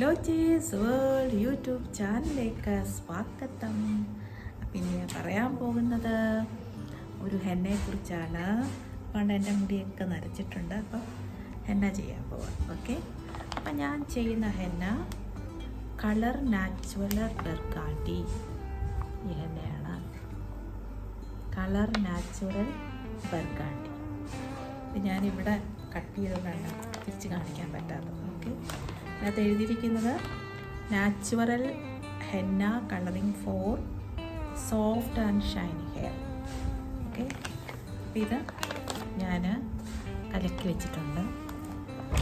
ലോച്ചീസ് world YouTube ചാനലിലേക്ക് സ്വാഗതം. പിന്നെ ഞാൻ പറയാൻ പോകുന്നത് ഒരു ഹെന്നയെക്കുറിച്ചാണ് പണ്ട് എന്റെ മുടിയൊക്കെ നരച്ചിട്ടുണ്ട്. അപ്പം ഹെന്ന ചെയ്യാൻ പോവാം. ഓക്കെ? അപ്പം ഞാൻ ചെയ്യുന്ന ഹെന്ന കളർ നാച്ചുറൽ ബെർഗാണ്ടി ഈ ഹെന്നയാണ് കളർ നാച്ചുറൽ ബെർഗാണ്ടി ഞാനിവിടെ കട്ട് ചെയ്തതാണ് തിരിച്ച് കാണിക്കാൻ പറ്റാത്തത്. ഓക്കെ? അതിനകത്ത് എഴുതിയിരിക്കുന്നത് natural henna colouring for soft and shiny hair okay അപ്പോൾ ഇത് ഞാൻ കലക്കി വെച്ചിട്ടുണ്ട്.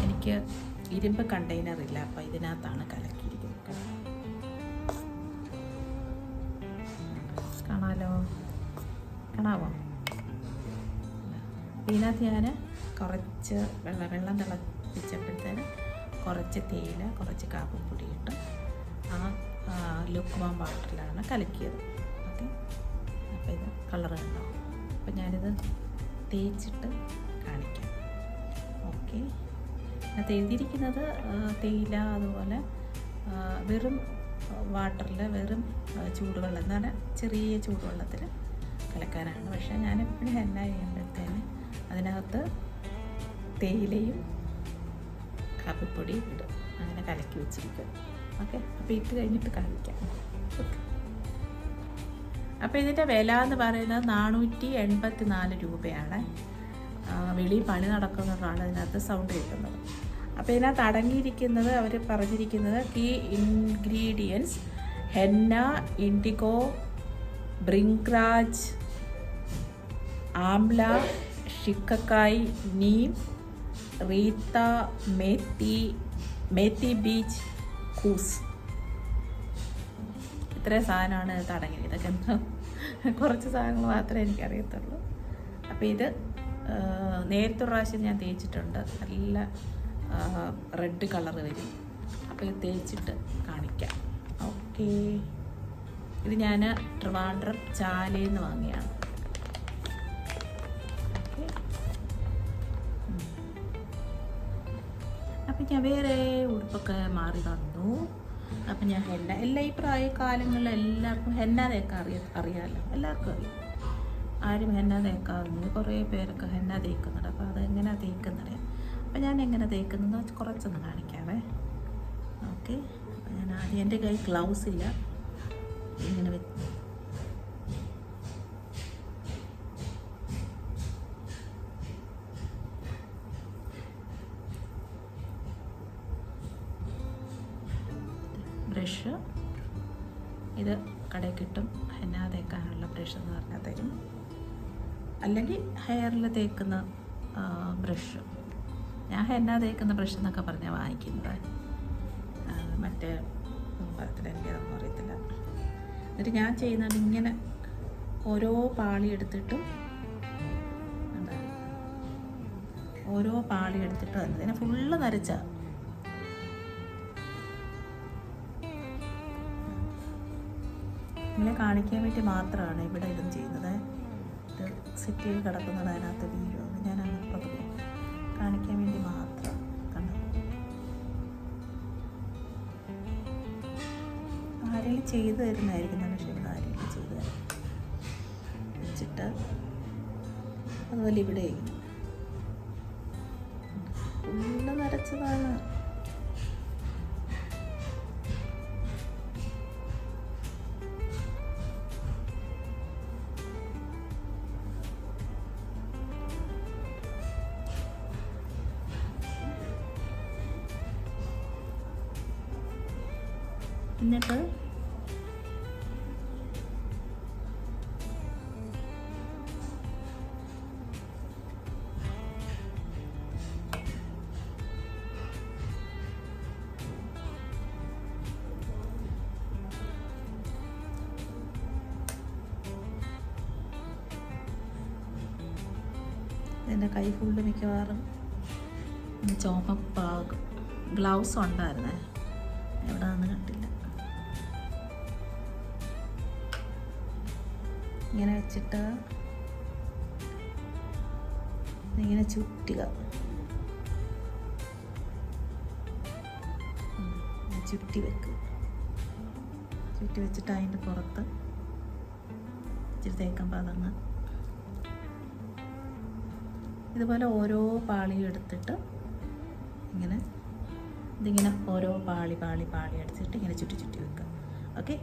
എനിക്ക് ഇരുമ്പ് കണ്ടെയ്നർ ഇല്ല അപ്പോൾ ഇതിനകത്താണ് കലക്കിയിരിക്കുന്നത്. കാണാലോ? കാണാവോ? ഇതിനകത്ത് ഞാൻ കുറച്ച് വെള്ളം വെള്ളം തിളപ്പിച്ചപ്പോഴത്തേന് കുറച്ച് തേയില കുറച്ച് കാപ്പിപ്പൊടി ഇട്ട്. ആ ലുക്ക് വാം വാട്ടറിലാണ് കലക്കിയത്. ഓക്കെ? അപ്പോൾ ഇത് കളർ കണ്ടോ? അപ്പോൾ ഞാനിത് തേച്ചിട്ട് കാണിക്കാം. ഓക്കെ? അത് എഴുതിയിരിക്കുന്നത് തേയില അതുപോലെ വെറും വാട്ടറിൽ വെറും ചൂടുവെള്ളം ചൂടുവെള്ളം. പറഞ്ഞാൽ ചെറിയ ചൂടുവെള്ളത്തിൽ കലക്കാനാണ്. പക്ഷേ ഞാനെപ്പോഴും എല്ലാം ചെയ്യുമ്പോഴത്തേന് അതിനകത്ത് തേയിലയും കാപ്പിപ്പൊടിയും ഇടും. അങ്ങനെ കലക്കി വെച്ചിരിക്കും. ഓക്കെ? അപ്പോൾ ഇട്ട് കഴിഞ്ഞിട്ട് കാണിക്കാം ഓക്കെ. അപ്പോൾ ഇതിന്റെ വില എന്ന് പറയുന്നത് നാനൂറ്റി എൺപത്തി നാല് രൂപയാണ് വെളിയിൽ പണി നടക്കുന്നതാണ് അതിനകത്ത് സൗണ്ട് കേൾക്കുന്നത് അപ്പോൾ ഇതിനകത്ത് അടങ്ങിയിരിക്കുന്നത് അവർ പറഞ്ഞിരിക്കുന്നത് key ingredients henna indigo bhringraj amla shikakai neem reetha methi methi beach course ഇത്രയും സാധനമാണ് തടങ്ങി ഇതൊക്കെ കുറച്ച് സാധനങ്ങൾ മാത്രമേ എനിക്കറിയത്തുള്ളൂ. അപ്പോൾ ഇത് നേരത്തെ പ്രാവശ്യം ഞാൻ തേച്ചിട്ടുണ്ട്. നല്ല റെഡ് കളർ വരും. അപ്പോൾ ഇത് തേച്ചിട്ട് കാണിക്കാം. ഓക്കേ ഇത് ഞാൻ ട്രിവാൻഡ്രം ചാലയിൽ നിന്ന് വാങ്ങിയാണ്. ഞാൻ വേറെ ഉടുപ്പൊക്കെ മാറി വന്നു. അപ്പം ഞാൻ ഹെന്ന എല്ലാ ഈ പ്രായകാലങ്ങളിൽ എല്ലാവർക്കും ഹെന്ന തേക്കാൻ അറിയ അറിയാമല്ലോ എല്ലാവർക്കും അറിയാം. ആരും ഹെന്ന തേക്കാറുണ്ട് കുറേ പേരൊക്കെ ഹെന്ന തേക്കുന്നുണ്ട്. അപ്പോൾ അതെങ്ങനെയാണ് തേക്കുന്നത് അപ്പം ഞാൻ എങ്ങനെ തേക്കുന്നതെന്ന് വെച്ചാൽ കുറച്ചൊന്ന് കാണിക്കാവേ. ഓക്കെ. അപ്പം ഞാൻ ആദ്യം എന്റെ കയ്യിൽ ഗ്ലൗസ് ഇല്ല ഇങ്ങനെ വെ ബ്രഷ് ഇത് കടയിൽ കിട്ടും. ഹെന്ന തേക്കാനുള്ള ബ്രഷ് എന്ന് പറഞ്ഞാൽ തരും. അല്ലെങ്കിൽ ഹെയറിൽ തേക്കുന്ന ബ്രഷ്. ഞാൻ ഹെന്ന തേക്കുന്ന ബ്രഷ് എന്നൊക്കെ പറഞ്ഞാൽ വാങ്ങിക്കുന്നത്. മറ്റേ പറയത്തില്ല എനിക്കതൊന്നും അറിയത്തില്ല. എന്നിട്ട് ഞാൻ ചെയ്യുന്നത് ഇങ്ങനെ ഓരോ പാളി എടുത്തിട്ടും ഓരോ പാളി എടുത്തിട്ടും അതിനെ ഫുള്ള് നരച്ചാൽ ഇങ്ങനെ കാണിക്കാൻ വേണ്ടി മാത്രമാണ് ഇവിടെ ഇതും ചെയ്യുന്നത് ഇത് സിറ്റിയിൽ കിടക്കുന്നത് അതിനകത്ത് വീഴും അത് ഞാൻ അങ്ങനെ കാണിക്കാൻ വേണ്ടി മാത്രം കണ്ടോ ആരെങ്കിലും ചെയ്തു തരുന്നതായിരിക്കും ഞാൻ പക്ഷേ ഇവിടെ ആരെങ്കിലും ചെയ്തു തരും വെച്ചിട്ട് അതുപോലെ ഇവിടെ ഉള്ള നരച്ചതാണ് എന്നിട്ട് എന്റെ കൈ ഫുള്ള് മിക്കവാറും ചുമപ്പാകും ഗ്ലൗസ് ഉണ്ടായിരുന്നേ. ഇങ്ങനെ വെച്ചിട്ട് ഇങ്ങനെ ചുറ്റുക ചുറ്റി വെക്കുക ചുറ്റി വെച്ചിട്ട് അതിന്റെ പുറത്ത് ഇച്ചിരി തേക്കാൻ പാതങ്ങ് ഇതുപോലെ ഓരോ പാളിയും എടുത്തിട്ട് ഇങ്ങനെ ഇതിങ്ങനെ ഓരോ പാളി പാളി പാളി അടിച്ചിട്ട് ഇങ്ങനെ ചുറ്റി ചുറ്റി വെക്കുക ഓക്കെ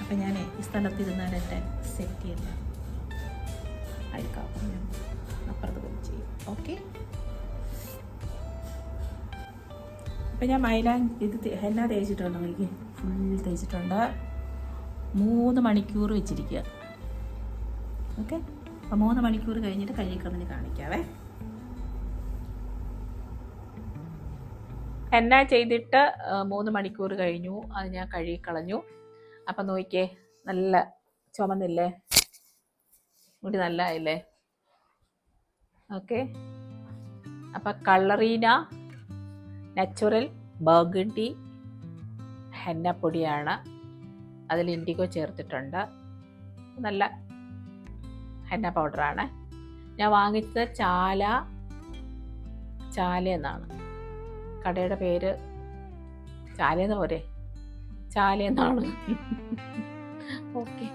അപ്പം ഞാൻ ഈ സ്ഥലത്ത് ഇരുന്നാൽ എന്റെ സെറ്റ് ചെയ്യുന്നത് അയക്കാം ഞാൻ അപ്പുറത്ത് പോയി ചെയ്യും. ഓക്കെ അപ്പം ഞാൻ മൈലാൻ ഇത് ഹെന്ന തേച്ചിട്ടുണ്ട് എനിക്ക് ഫുൾ തേച്ചിട്ടുണ്ട്. മൂന്ന് മണിക്കൂർ വെച്ചിരിക്കുക ഓക്കെ അപ്പം മൂന്ന് മണിക്കൂർ കഴിഞ്ഞിട്ട് കളഞ്ഞ് കാണിക്കാവേ. എന്നാ ചെയ്തിട്ട് മൂന്ന് മണിക്കൂർ കഴിഞ്ഞു. അത് ഞാൻ കഴുകി കളഞ്ഞു. അപ്പം നോക്കിയേ നല്ല ചുമന്നില്ലേ? മുടി നല്ല ആയില്ലേ ഓക്കെ. അപ്പം കളറീന നാച്ചുറൽ ബർഗണ്ടി ഹെന്നപ്പൊടിയാണ്. അതിൽ ഇൻഡിഗോ ചേർത്തിട്ടുണ്ട്. നല്ല ഹെന്ന പൗഡറാണ് ഞാൻ വാങ്ങിച്ചത് ചാല ചാല എന്നാണ്. കടയുടെ പേര് ചാല എന്ന് പോരെ? ചാല എന്നാണ് ഓക്കെ.